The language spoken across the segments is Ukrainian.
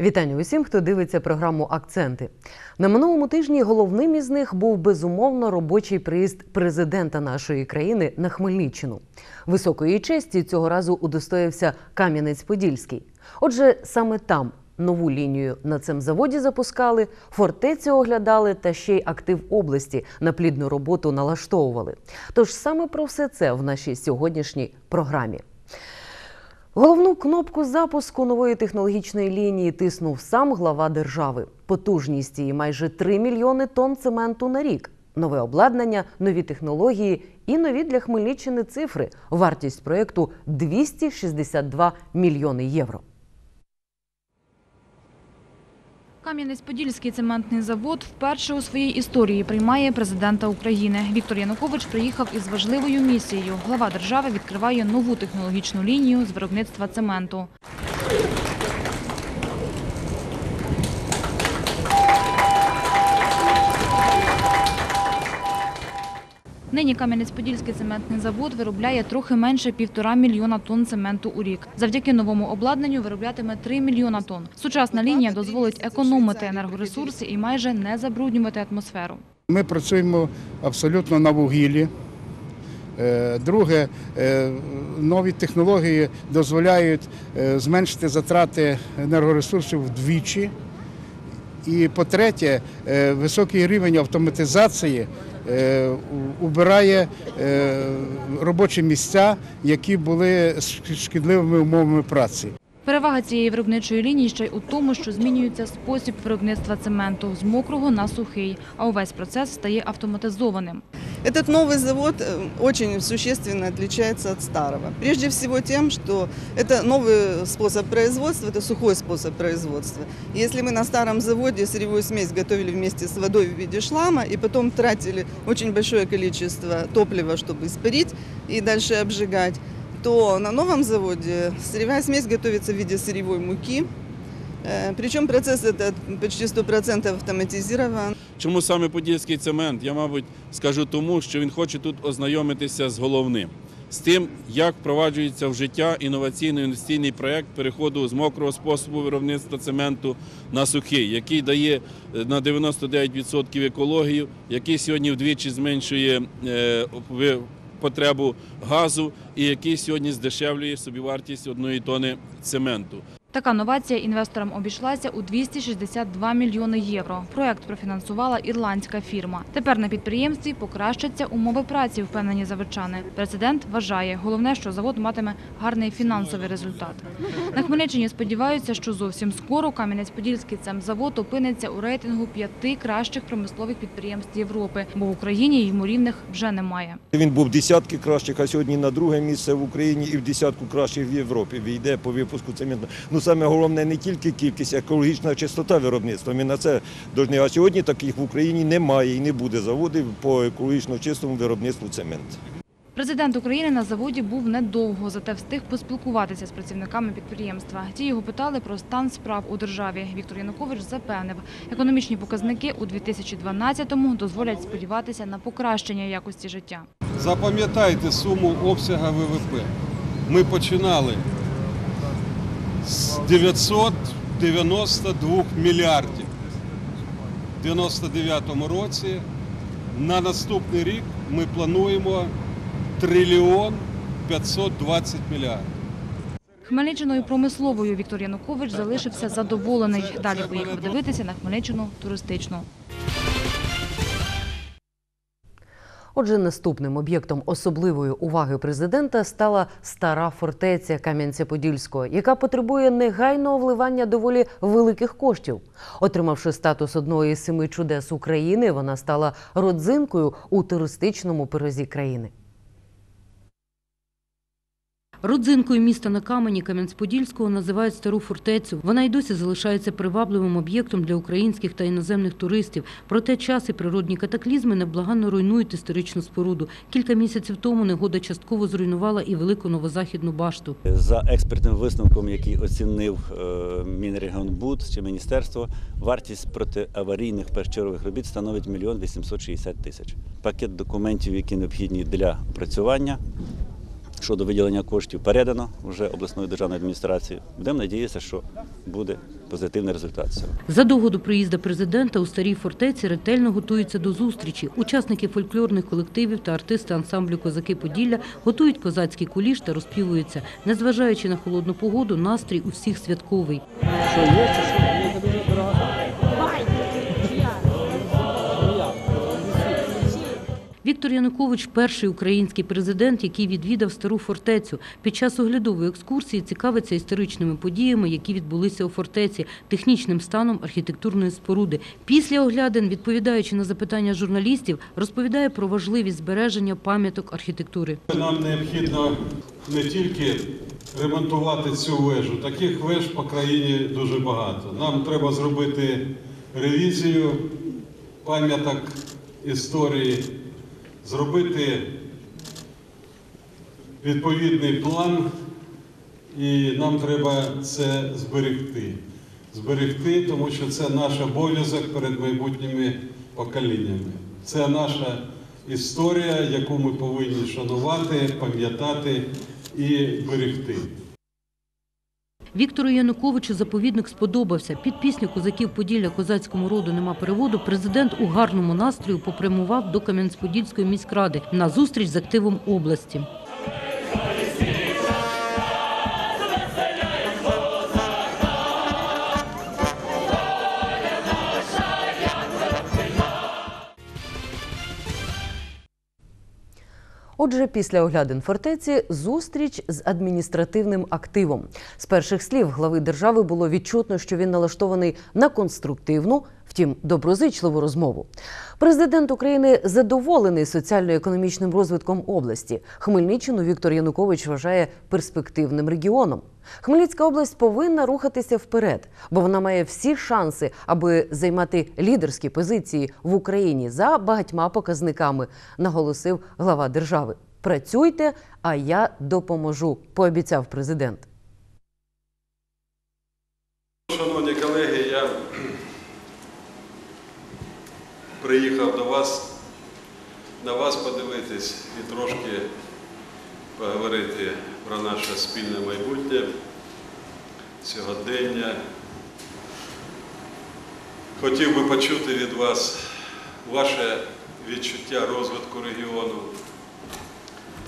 Вітання усім, хто дивиться програму Акценти. На минулому тижні головним із них був безумовно робочий приїзд президента нашої країни на Хмельниччину. Високої честі цього разу удостоївся Кам'янець-Подільський. Отже, саме там нову лінію на цьому заводі запускали, фортецю оглядали та ще й актив області на плідну роботу налаштовували. Тож саме про все це в нашій сьогоднішній програмі. Головну кнопку запуску нової технологічної лінії тиснув сам глава держави. Потужність її майже 3 мільйони тонн цементу на рік. Нове обладнання, нові технології і нові для Хмельниччини цифри. Вартість проєкту 262 мільйони євро. Кам'янець-Подільський цементний завод вперше у своїй історії приймає президента України. Віктор Янукович приїхав із важливою місією. Глава держави відкриває нову технологічну лінію з виробництва цементу. Нині Кам'янець-Подільський цементний завод виробляє трохи менше півтора мільйона тонн цементу у рік. Завдяки новому обладнанню вироблятиме 3 мільйона тонн. Сучасна лінія дозволить економити енергоресурси і майже не забруднювати атмосферу. Ми працюємо абсолютно на вугіллі. Е, Друге, е, нові технології дозволяють е, зменшити затрати енергоресурсів вдвічі. І по-третє, е, високий рівень автоматизації убирає е, робочі місця, які були шкідливими умовами праці. Перевага цієї виробничої лінії ще й у тому, що змінюється спосіб виробництва цементу з мокрого на сухий, а увесь процес стає автоматизованим. Этот новый завод э, очень существенно отличается от старого. Прежде всего тем, что это новый способ производства, это сухой способ производства. Если мы на старом заводе сырьевую смесь готовили вместе с водой в виде шлама и потом тратили очень большое количество топлива, чтобы испарить и дальше обжигать, то на новом заводе сырьевая смесь готовится в виде сырьевой муки. Э, Причем процесс почти 100% автоматизирован. Чому саме подільський цемент? Я, мабуть, скажу тому, що він хоче тут ознайомитися з головним. З тим, як впроваджується в життя інноваційний інвестиційний проєкт переходу з мокрого способу виробництва цементу на сухий, який дає е, на 99% екологію, який сьогодні вдвічі зменшує е, потребу газу і який сьогодні здешевлює собівартість одної тони цементу. Така новація інвесторам обійшлася у 262 мільйони євро. Проект профінансувала ірландська фірма. Тепер на підприємстві покращаться умови праці, впевнені заводчани. Президент вважає, головне, що завод матиме гарний фінансовий результат. На Хмельниччині сподіваються, що зовсім скоро Кам'янець-Подільський цемзавод опиниться у рейтингу п'яти кращих промислових підприємств Європи, бо в Україні йому рівних вже немає. Він був десятки кращих, а сьогодні на друге місце в Україні і в десятку кращих в Європі. Війде по випуску цементу. Ну саме головне не тільки кількість, а екологічна чистота виробництва. Ми на це повинні. А сьогодні таких в Україні немає і не буде заводів по екологічно чистому виробництву цементу. Президент України на заводі був недовго, зате встиг поспілкуватися з працівниками підприємства. Ті його питали про стан справ у державі. Віктор Янукович запевнив, економічні показники у 2012-му дозволять сподіватися на покращення якості життя. Запам'ятайте суму обсяга ВВП. Ми починали з 992 мільярдів в 99 році. На наступний рік ми плануємо трильйон 520 мільярдів. Хмельниччиною промисловою Віктор Янукович залишився задоволений. Далі поїхав дивитися на Хмельниччину туристичну. Отже, наступним об'єктом особливої уваги президента стала стара фортеця Кам'янця-Подільського, яка потребує негайного вливання доволі великих коштів. Отримавши статус одної з семи чудес України, вона стала родзинкою у туристичному пирозі країни. Родзинкою міста на камені Кам'янець-Подільського називають стару фортецю. Вона й досі залишається привабливим об'єктом для українських та іноземних туристів. Проте час і природні катаклізми невблаганно руйнують історичну споруду. Кілька місяців тому негода частково зруйнувала і велику новозахідну башту. За експертним висновком, який оцінив е, Мінрегіонбуд чи міністерство, вартість протиаварійних першочергових робіт становить мільйон 860 тисяч. Пакет документів, які необхідні для опрацювання, щодо виділення коштів передано вже обласною державною адміністрацією. Будемо надіятися, що буде позитивний результат цього. Задовго до приїзду президента у старій фортеці ретельно готуються до зустрічі. Учасники фольклорних колективів та артисти ансамблю Козаки Поділля готують козацький куліш та розпівуються. Незважаючи на холодну погоду, настрій у всіх святковий. Віктор Янукович перший український президент, який відвідав стару фортецю. Під час оглядової екскурсії цікавиться історичними подіями, які відбулися у фортеці, технічним станом архітектурної споруди. Після оглядин, відповідаючи на запитання журналістів, розповідає про важливість збереження пам'яток архітектури. Нам необхідно не тільки ремонтувати цю вежу, таких веж по країні дуже багато. Нам треба зробити ревізію пам'яток історії, зробити відповідний план, і нам треба це зберегти. Зберегти, тому що це наш обов'язок перед майбутніми поколіннями. Це наша історія, яку ми повинні шанувати, пам'ятати і берегти. Віктору Януковичу заповідник сподобався. Під пісню козаків Поділля козацькому роду нема переводу. Президент у гарному настрою попрямував до Кам'янець-Подільської міськради на зустріч з активом області. Отже, після оглядин фортеці зустріч з адміністративним активом. З перших слів глави держави було відчутно, що він налаштований на конструктивну, втім доброзичливу розмову. Президент України задоволений соціально-економічним розвитком області. Хмельниччину Віктор Янукович вважає перспективним регіоном. Хмельницька область повинна рухатися вперед, бо вона має всі шанси, аби займати лідерські позиції в Україні за багатьма показниками, наголосив глава держави. Працюйте, а я допоможу, пообіцяв президент. Шановні колеги, я приїхав до вас, на вас подивитись і трошки поговорити про наше спільне майбутнє, сьогодення. Хотів би почути від вас ваше відчуття розвитку регіону,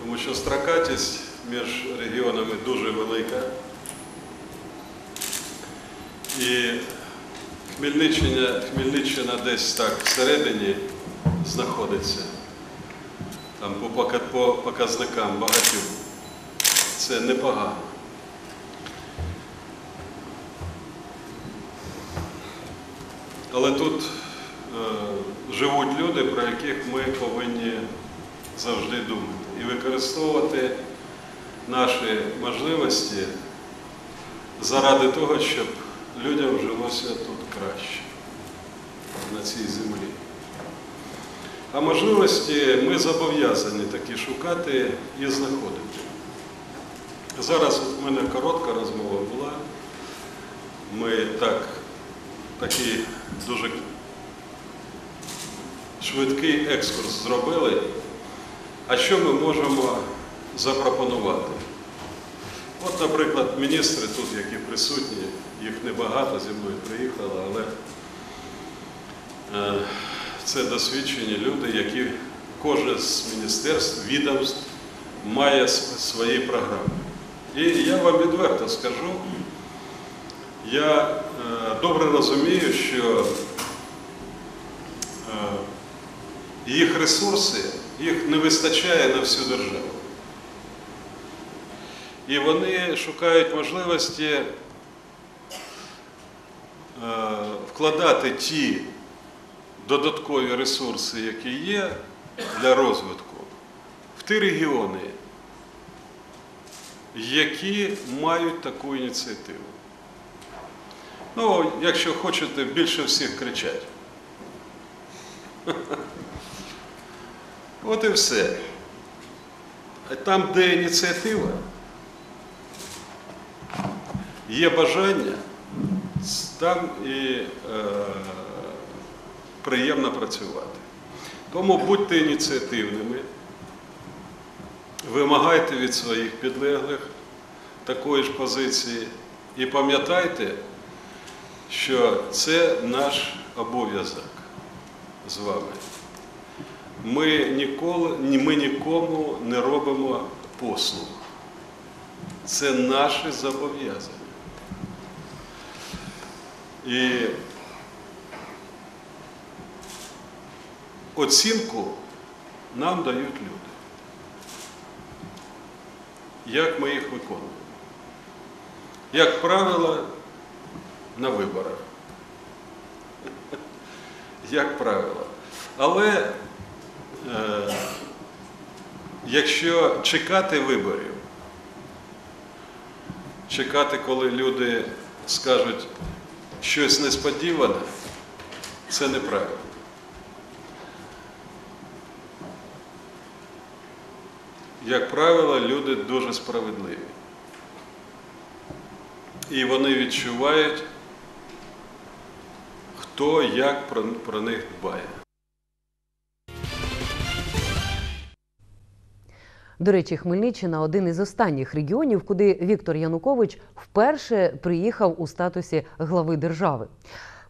тому що строкатість між регіонами дуже велика. І Хмельниччина, Хмельниччина десь так всередині знаходиться, там по, по показникам багатьох. Це непогано. Але тут е, живуть люди, про яких ми повинні завжди думати і використовувати наші можливості заради того, щоб людям жилося тут краще на цій землі. А можливості ми зобов'язані такі шукати і знаходити. Зараз от в мене коротка розмова була. Ми так, такий дуже швидкий екскурс зробили. А що ми можемо запропонувати? От, наприклад, міністри тут, які присутні, їх небагато зі мною приїхало, але е, це досвідчені люди, які кожен з міністерств, відомств має свої програми. І я вам відверто скажу, я е, добре розумію, що е, їх ресурси, їх не вистачає на всю державу. І вони шукають можливості е, вкладати ті додаткові ресурси, які є для розвитку, в ті регіони, які мають таку ініціативу. Ну, якщо хочете, більше всіх кричать. От і все. Там, де ініціатива, є бажання, там і е, приємно працювати. Тому будьте ініціативними, вимагайте від своїх підлеглих такої ж позиції і пам'ятайте, що це наш обов'язок з вами. Ми ніколи, ми нікому не робимо послуг. Це наше зобов'язання. І оцінку нам дають люди. Як ми їх виконуємо? Як правило, на виборах. Як правило. Але е, якщо чекати виборів, чекати, коли люди скажуть щось несподіване, це неправильно. Як правило, люди дуже справедливі. І вони відчувають, хто як про, них дбає. До речі, Хмельниччина один із останніх регіонів, куди Віктор Янукович вперше приїхав у статусі глави держави.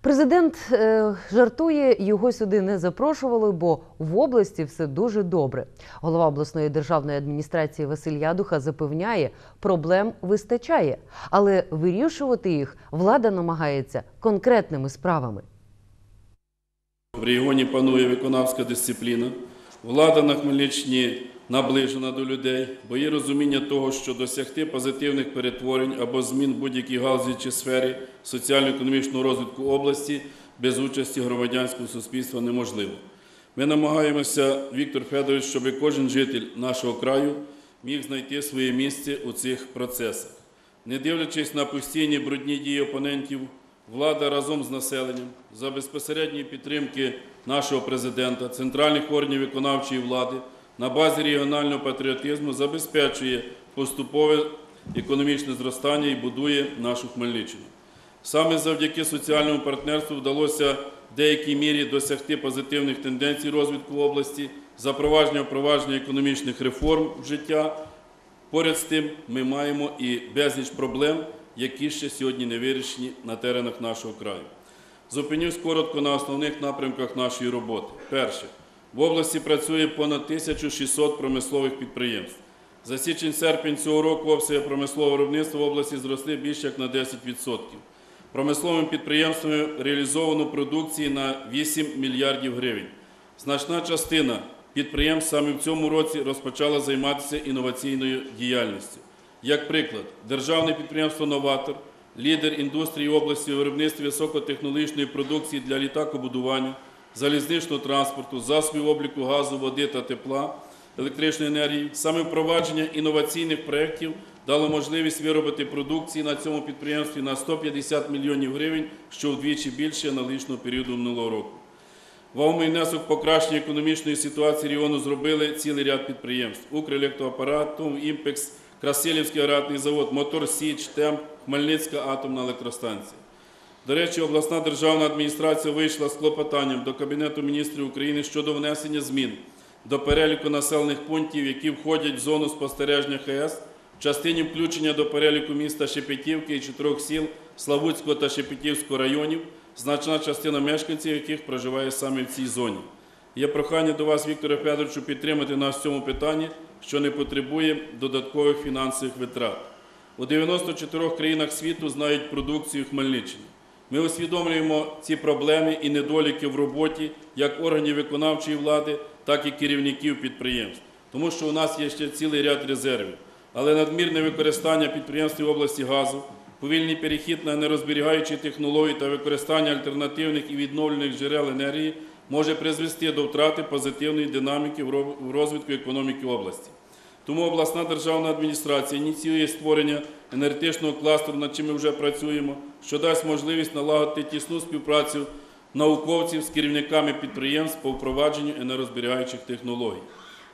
Президент е, жартує, його сюди не запрошували, бо в області все дуже добре. Голова обласної державної адміністрації Василь Ядуха запевняє, проблем вистачає, але вирішувати їх влада намагається конкретними справами. В регіоні панує виконавська дисципліна. Влада на Хмельниччині наближена до людей, бо є розуміння того, що досягти позитивних перетворень або змін будь-якій галузі чи сфері соціально-економічного розвитку області без участі громадянського суспільства неможливо. Ми намагаємося, Віктор Федорович, щоб кожен житель нашого краю міг знайти своє місце у цих процесах. Не дивлячись на постійні брудні дії опонентів, влада разом з населенням за безпосередньої підтримки нашого президента, центральних органів виконавчої влади на базі регіонального патріотизму забезпечує поступове економічне зростання і будує нашу Хмельниччину. Саме завдяки соціальному партнерству вдалося в деякій мірі досягти позитивних тенденцій розвитку області, запровадження впровадження економічних реформ в життя. Поряд з тим, ми маємо і безліч проблем, які ще сьогодні не вирішені на теренах нашого краю. Зупинюсь коротко на основних напрямках нашої роботи. Перше. В області працює понад 1600 промислових підприємств. За січень-серпень цього року обсяги промислового виробництва в області зросли більше як на 10%. Промисловими підприємствами реалізовано продукції на 8 мільярдів гривень. Значна частина підприємств саме в цьому році розпочала займатися інноваційною діяльністю. Як приклад, державне підприємство Новатор, лідер індустрії області у виробництві високотехнологічної продукції для літакобудування, залізничного транспорту, засобів обліку газу, води та тепла, електричної енергії. Саме впровадження інноваційних проєктів дало можливість виробити продукції на цьому підприємстві на 150 мільйонів гривень, що вдвічі більше аналогічного періоду минулого року. Вагомий внесок покращення економічної ситуації регіону зробили цілий ряд підприємств: Укрелектроапарат, ТУМ, Імпекс, Красилівський аграрний завод, Мотор Січ, ТЕМП, Хмельницька атомна електростанція. До речі, обласна державна адміністрація вийшла з клопотанням до Кабінету міністрів України щодо внесення змін до переліку населених пунктів, які входять в зону спостереження ХС, в частині включення до переліку міста Шепетівки і чотирьох сіл Славутського та Шепетівського районів, значна частина мешканців, яких проживає саме в цій зоні. Є прохання до вас, Вікторе Федоровичу, підтримати нас в цьому питанні, що не потребує додаткових фінансових витрат. У 94 країнах світу знають продукцію Хмельниччини. Ми усвідомлюємо ці проблеми і недоліки в роботі як органів виконавчої влади, так і керівників підприємств, тому що у нас є ще цілий ряд резервів. Але надмірне використання підприємств в області газу, повільний перехід на нерозберігаючі технології та використання альтернативних і відновлених джерел енергії може призвести до втрати позитивної динаміки в розвитку економіки області. Тому обласна державна адміністрація ініціює створення енергетичного кластеру, над чим ми вже працюємо, що дасть можливість налагодити тісну співпрацю науковців з керівниками підприємств по впровадженню енергозберігаючих технологій.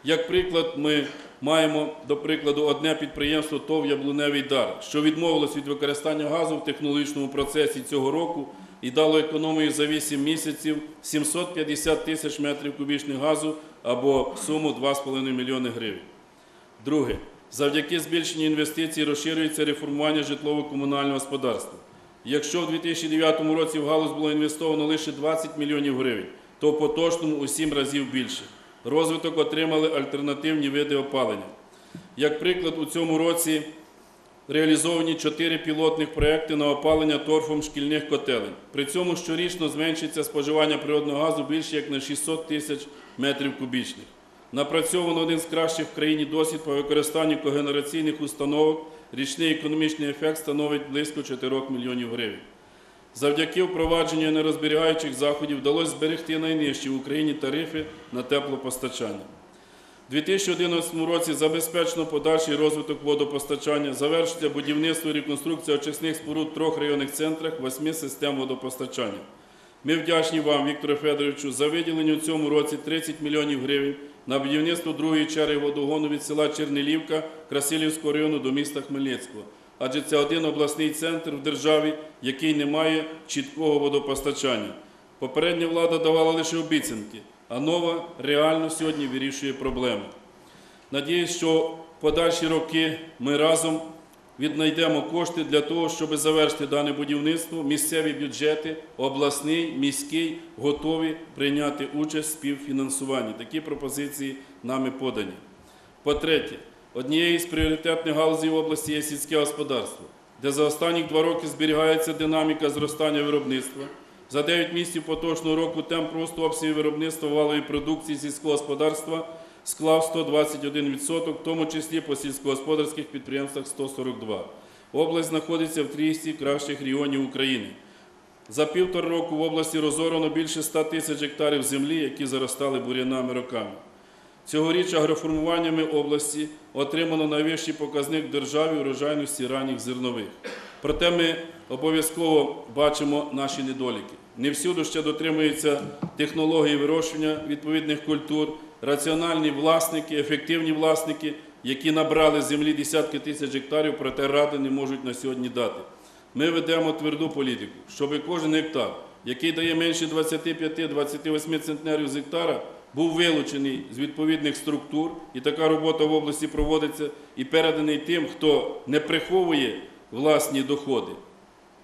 Як приклад, ми маємо, до прикладу, одне підприємство ТОВ «Яблуневий дар», що відмовилось від використання газу в технологічному процесі цього року і дало економію за 8 місяців 750 тисяч метрів кубічних газу або суму 2,5 мільйони гривень. Друге. Завдяки збільшенню інвестицій розширюється реформування житлово-комунального господарства. Якщо в 2009 році в галузь було інвестовано лише 20 мільйонів гривень, то в поточному у 7 разів більше. Розвиток отримали альтернативні види опалення. Як приклад, у цьому році реалізовані чотири пілотних проекти на опалення торфом шкільних котелень. При цьому щорічно зменшиться споживання природного газу більше як на 600 тисяч метрів кубічних. Напрацьовано один з кращих в країні досвід по використанню когенераційних установок. Річний економічний ефект становить близько 4 мільйонів гривень. Завдяки впровадженню нерозберігаючих заходів вдалося зберегти найнижчі в Україні тарифи на теплопостачання. У 2011 році забезпечено подальший розвиток водопостачання, завершиться будівництво і реконструкція очисних споруд в трьох районних центрах, восьми систем водопостачання. Ми вдячні вам, Вікторе Федоровичу, за виділення у цьому році 30 мільйонів гривень на будівництво другої черги водогону від села Чернелівка Красилівського району до міста Хмельницького. Адже це один обласний центр в державі, який не має чіткого водопостачання. Попередня влада давала лише обіцянки, а нова реально сьогодні вирішує проблеми. Надіюсь, що подальші роки ми разом віднайдемо кошти для того, щоб завершити дане будівництво. Місцеві бюджети, обласний, міський готові прийняти участь в співфінансуванні. Такі пропозиції нами подані. По-третє, однією з пріоритетних галузей області є сільське господарство, де за останні два роки зберігається динаміка зростання виробництва. За 9 місяців поточного року темп росту обсягів виробництва валової продукції сільського господарства склав 121%, в тому числі по сільськогосподарських підприємствах 142. Область знаходиться в трійці кращих регіонів України. За півтора року в області розорано більше 100 тисяч гектарів землі, які заростали бур'янами роками. Цьогоріч агроформуваннями області отримано найвищий показник державі урожайності ранніх зернових. Проте ми обов'язково бачимо наші недоліки. Не всюди ще дотримуються технології вирощування відповідних культур, раціональні власники, ефективні власники, які набрали землі десятки тисяч гектарів, проте ради не можуть на сьогодні дати. Ми ведемо тверду політику, щоб кожен гектар, який дає менше 25-28 центнерів з гектара, був вилучений з відповідних структур, і така робота в області проводиться, і переданий тим, хто не приховує власні доходи,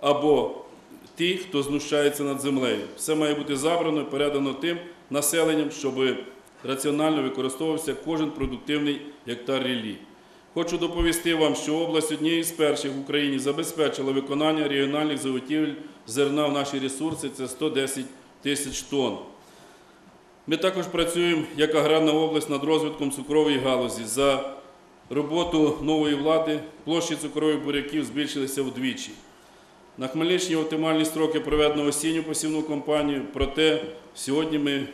або ті, хто знущається над землею. Все має бути забрано і передано тим населенням, щоб раціонально використовувався кожен продуктивний гектар ріллі. Хочу доповісти вам, що область однією з перших в Україні забезпечила виконання регіональних заготівель зерна в наші ресурси це 110 тисяч тонн. Ми також працюємо як аграрна область над розвитком цукрової галузі. За роботу нової влади площі цукрових буряків збільшилися вдвічі. На Хмельниччині оптимальні строки проведено осінню посівну кампанію, проте сьогодні ми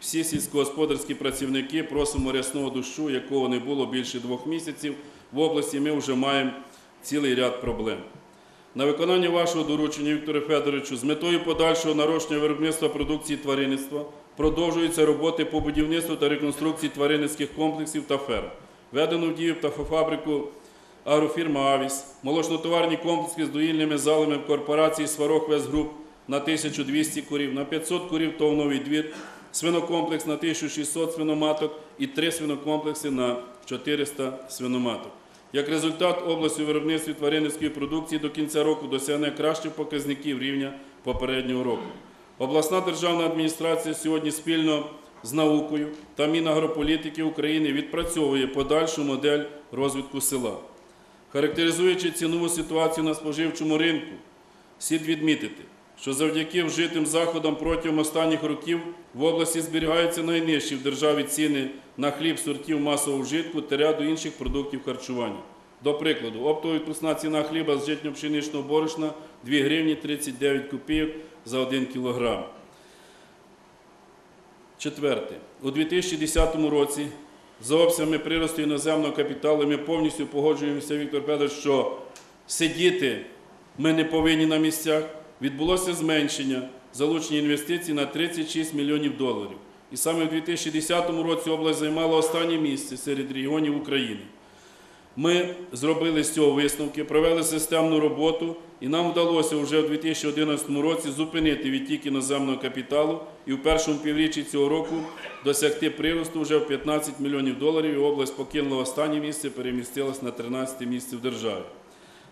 всі сільськогосподарські працівники просимо рясного дощу, якого не було більше двох місяців. В області ми вже маємо цілий ряд проблем. На виконання вашого доручення, Вікторе Федоровичу, з метою подальшого нарощення виробництва продукції тваринництва продовжуються роботи по будівництву та реконструкції тваринницьких комплексів та ферм. Введено в дію птахофабрику агрофірма Авіс, молочнотоварні комплекси з доїльними залами корпорації Сварог Весгруп на 1200 курів, на 500 курів ТОВ «Новий двір», свинокомплекс на 1600 свиноматок і три свинокомплекси на 400 свиноматок. Як результат, область у виробництві тваринницької продукції до кінця року досягне кращих показників рівня попереднього року. Обласна державна адміністрація сьогодні спільно з наукою та Мінагрополітики України відпрацьовує подальшу модель розвитку села. Характеризуючи цінову ситуацію на споживчому ринку, слід відмітити, що завдяки вжитим заходам протягом останніх років в області зберігаються найнижчі в державі ціни на хліб сортів масового вжитку та ряду інших продуктів харчування. До прикладу, оптова відпускна ціна хліба з житньо-пшеничного борошна 2 гривні 39 копійок за 1 кілограм. Четверте. У 2010 році за обсягами приросту іноземного капіталу ми повністю погоджуємося, Віктор Федорович, що сидіти ми не повинні на місцях. Відбулося зменшення залучення інвестицій на 36 мільйонів доларів. І саме в 2010 році область займала останнє місце серед регіонів України. Ми зробили з цього висновки, провели системну роботу, і нам вдалося вже у 2011 році зупинити відтік іноземного капіталу і в першому півріччі цього року досягти приросту вже в 15 мільйонів доларів. І область покинула останнє місце, перемістилась на 13 місце в державі.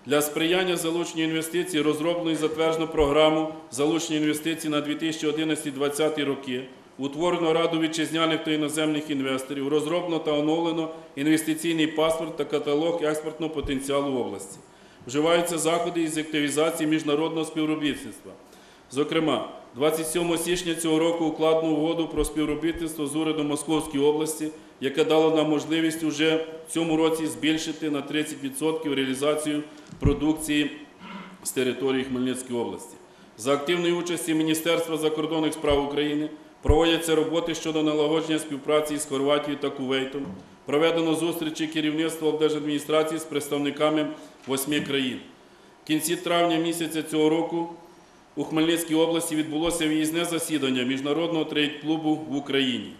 Для сприяння залученню інвестицій розроблено і затверджено програму залучення інвестицій на 2011-2020 роки. Утворено Раду вітчизняних та іноземних інвесторів, розроблено та оновлено інвестиційний паспорт та каталог експортного потенціалу області. Вживаються заходи із активізації міжнародного співробітництва. Зокрема, 27 січня цього року укладено угоду про співробітництво з урядом Московської області, яке дало нам можливість уже в цьому році збільшити на 30% реалізацію продукції з території Хмельницької області. За активної участі Міністерства закордонних справ України проводяться роботи щодо налагодження співпраці з Хорватією та Кувейтом. Проведено зустрічі керівництва облдержадміністрації з представниками восьми країн. В кінці травня місяця цього року у Хмельницькій області відбулося виїзне засідання міжнародного трейд-клубу в Україні.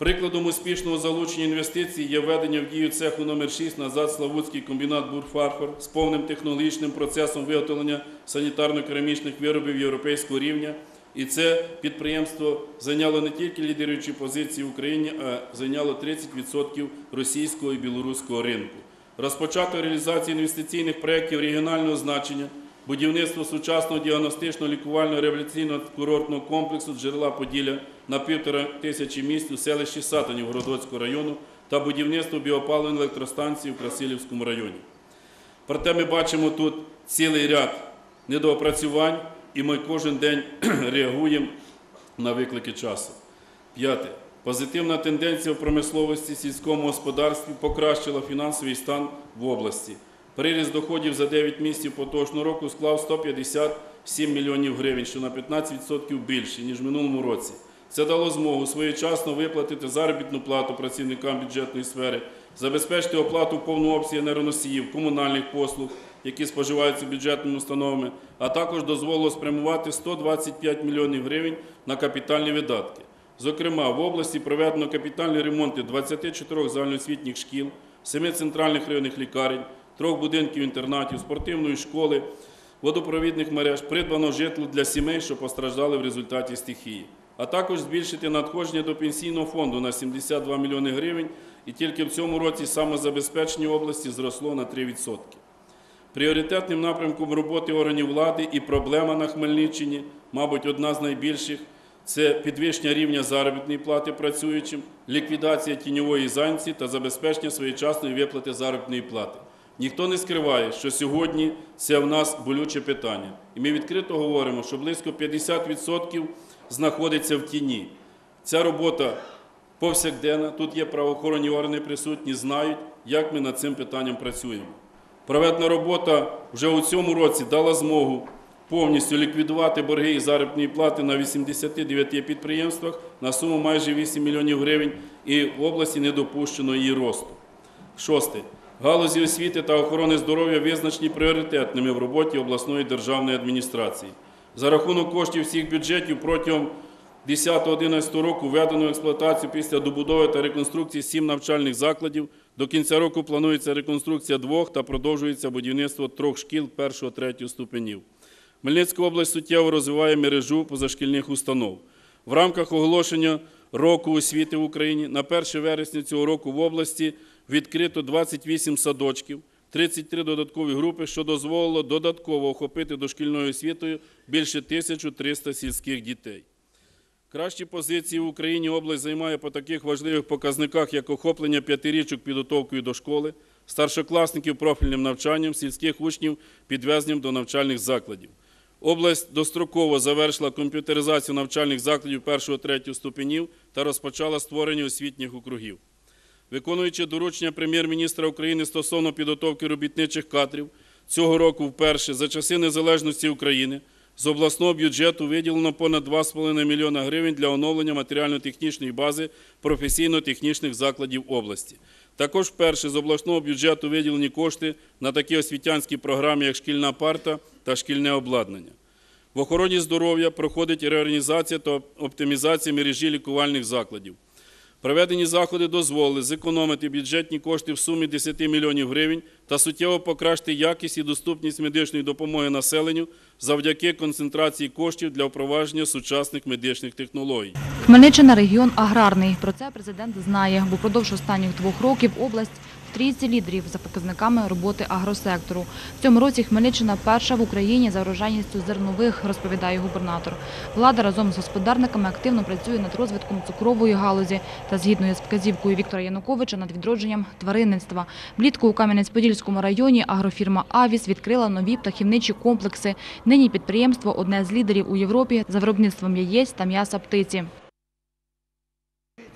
Прикладом успішного залучення інвестицій є введення в дію цеху номер 6 назад Славутський комбінат Бурфарфор з повним технологічним процесом виготовлення санітарно-керамічних виробів європейського рівня. І це підприємство зайняло не тільки лідируючі позиції в Україні, а зайняло 30% російського і білоруського ринку. Розпочато реалізацію інвестиційних проєктів регіонального значення, будівництво сучасного діагностичного лікувального реабілітаційного курортного комплексу джерела Поділля на півтора тисячі місць у селищі Сатанів Городоцького району та будівництво біопаливної електростанції у Красилівському районі. Проте ми бачимо тут цілий ряд недоопрацювань, і ми кожен день реагуємо на виклики часу. П'яте. Позитивна тенденція в промисловості сільському господарстві покращила фінансовий стан в області. Приріст доходів за 9 місяців поточного року склав 157 мільйонів гривень, що на 15% більше, ніж в минулому році. Це дало змогу своєчасно виплатити заробітну плату працівникам бюджетної сфери, забезпечити оплату в повному обсязі енергоносіїв, комунальних послуг, які споживаються бюджетними установами, а також дозволило спрямувати 125 мільйонів гривень на капітальні видатки. Зокрема, в області проведено капітальні ремонти 24 загальноосвітніх шкіл, 7 центральних районних лікарень, трьох будинків інтернатів, спортивної школи, водопровідних мереж, придбано житло для сімей, що постраждали в результаті стихії, а також збільшити надходження до пенсійного фонду на 72 мільйони гривень, і тільки в цьому році самозабезпечення області зросло на 3%. Пріоритетним напрямком роботи органів влади і проблема на Хмельниччині, мабуть, одна з найбільших це підвищення рівня заробітної плати працюючим, ліквідація тіньової зайнці та забезпечення своєчасної виплати заробітної плати. Ніхто не скриває, що сьогодні це в нас болюче питання. І ми відкрито говоримо, що близько 50% знаходиться в тіні. Ця робота повсякденна, тут є правоохоронні органи присутні, знають, як ми над цим питанням працюємо. Проведена робота вже у цьому році дала змогу повністю ліквідувати борги і заробітної плати на 89 підприємствах на суму майже 8 мільйонів гривень, і в області не допущено її росту. Шосте. Галузі освіти та охорони здоров'я визначені пріоритетними в роботі обласної державної адміністрації. За рахунок коштів всіх бюджетів протягом 10-11 року введено експлуатацію після добудови та реконструкції сім навчальних закладів. До кінця року планується реконструкція двох та продовжується будівництво трьох шкіл першого-третього ступенів. Хмельницька область суттєво розвиває мережу позашкільних установ. В рамках оголошення року освіти в Україні на 1 вересня цього року в області відкрито 28 садочків, 33 додаткові групи, що дозволило додатково охопити дошкільною освітою більше 1300 сільських дітей. Кращі позиції в Україні область займає по таких важливих показниках, як охоплення п'ятирічок підготовкою до школи, старшокласників профільним навчанням, сільських учнів підвезенням до навчальних закладів. Область достроково завершила комп'ютеризацію навчальних закладів 1-3 ступенів та розпочала створення освітніх округів. Виконуючи доручення прем'єр-міністра України стосовно підготовки робітничих кадрів, цього року вперше за часи незалежності України з обласного бюджету виділено понад 2,5 мільйона гривень для оновлення матеріально-технічної бази професійно-технічних закладів області. Також вперше з обласного бюджету виділені кошти на такі освітянські програми, як шкільна парта та шкільне обладнання. В охороні здоров'я проходить реорганізація та оптимізація мережі лікувальних закладів. Проведені заходи дозволили зекономити бюджетні кошти в сумі 10 мільйонів гривень та суттєво покращити якість і доступність медичної допомоги населенню завдяки концентрації коштів для впровадження сучасних медичних технологій. Хмельниччина – регіон аграрний. Про це президент знає, бо впродовж останніх двох років область трійці лідерів за показниками роботи агросектору. В цьому році Хмельниччина перша в Україні за врожайністю зернових, розповідає губернатор. Влада разом з господарниками активно працює над розвитком цукрової галузі та згідно із вказівкою Віктора Януковича над відродженням тваринництва. Влітку у Кам'янець-Подільському районі агрофірма «Авіс» відкрила нові птахівничі комплекси. Нині підприємство – одне з лідерів у Європі за виробництвом яєць та м'яса птиці.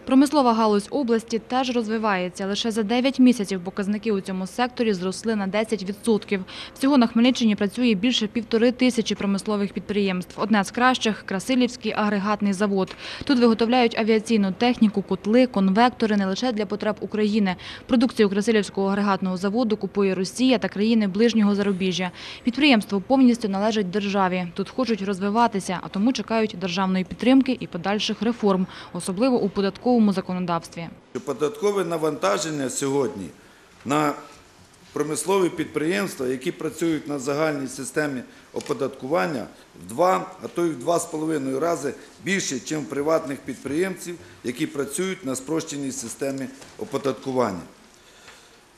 Промислова галузь області теж розвивається. Лише за 9 місяців показники у цьому секторі зросли на 10%. Всього на Хмельниччині працює більше півтори тисячі промислових підприємств. Одне з кращих – Красилівський агрегатний завод. Тут виготовляють авіаційну техніку, котли, конвектори не лише для потреб України. Продукцію Красилівського агрегатного заводу купує Росія та країни ближнього зарубіжжя. Підприємство повністю належить державі. Тут хочуть розвиватися, а тому чекають державної підтримки і подальших реформ, особливо у податковому законодавстві. Податкове навантаження сьогодні на промислові підприємства, які працюють на загальній системі оподаткування, в два, а то й в два з половиною рази більше, ніж приватних підприємців, які працюють на спрощеній системі оподаткування.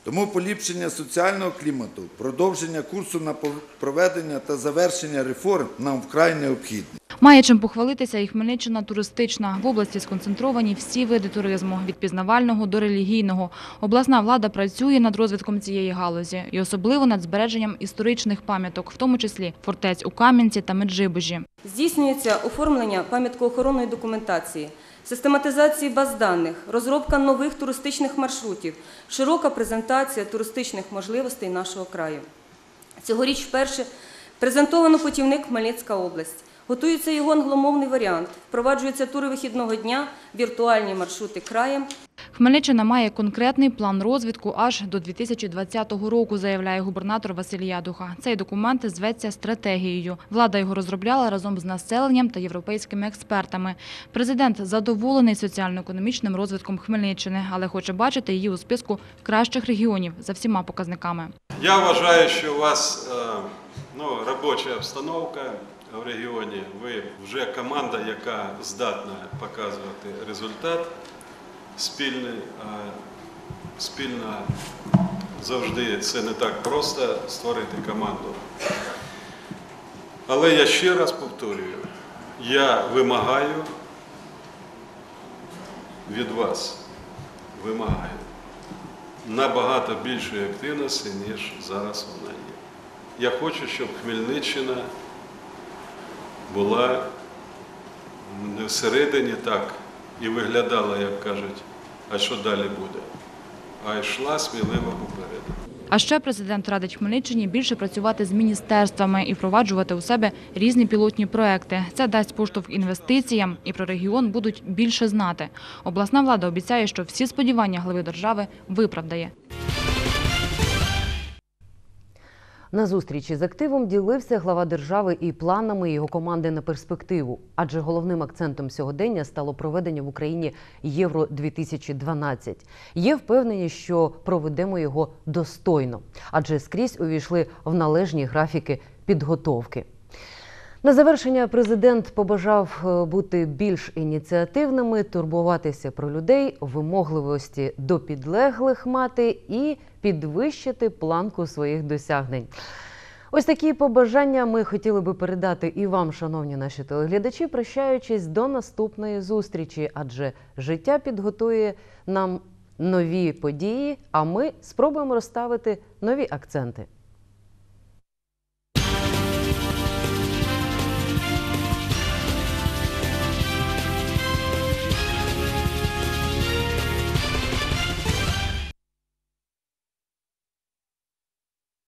Тому поліпшення соціального клімату, продовження курсу на проведення та завершення реформ нам вкрай необхідне. Має чим похвалитися і Хмельниччина туристична. В області сконцентровані всі види туризму – від пізнавального до релігійного. Обласна влада працює над розвитком цієї галузі і особливо над збереженням історичних пам'яток, в тому числі фортець у Кам'янці та Меджибужі. Здійснюється оформлення пам'яткоохоронної документації, систематизації баз даних, розробка нових туристичних маршрутів, широка презентація туристичних можливостей нашого краю. Цьогоріч вперше презентовано путівник Хмельницька область. Готується його англомовний варіант. Впроваджуються тури вихідного дня, віртуальні маршрути краєм. Хмельниччина має конкретний план розвитку аж до 2020 року, заявляє губернатор Василь Ядуха. Цей документ зветься стратегією. Влада його розробляла разом з населенням та європейськими експертами. Президент задоволений соціально-економічним розвитком Хмельниччини, але хоче бачити її у списку кращих регіонів за всіма показниками. Я вважаю, що у вас е, ну, робоча обстановка в регіоні. Ви вже команда, яка здатна показувати результат спільний. а Спільно завжди це не так просто створити команду. Але я ще раз повторюю, я вимагаю від вас, вимагаю набагато більшої активності, ніж зараз вона є. Я хочу, щоб Хмельниччина була не всередині так і виглядала, як кажуть, а що далі буде, а йшла сміливо попереду. А ще президент радить Хмельниччині більше працювати з міністерствами і впроваджувати у себе різні пілотні проекти. Це дасть поштовх інвестиціям і про регіон будуть більше знати. Обласна влада обіцяє, що всі сподівання глави держави виправдає. На зустрічі з активом ділився глава держави і планами його команди на перспективу. Адже головним акцентом сьогодення стало проведення в Україні Євро 2012 Є впевнені, що проведемо його достойно, адже скрізь увійшли в належні графіки підготовки. На завершення президент побажав е, бути більш ініціативними, турбуватися про людей, вимогливості до підлеглих мати і підвищити планку своїх досягнень. Ось такі побажання ми хотіли би передати і вам, шановні наші телеглядачі, прощаючись до наступної зустрічі, адже життя підготує нам нові події, а ми спробуємо розставити нові акценти.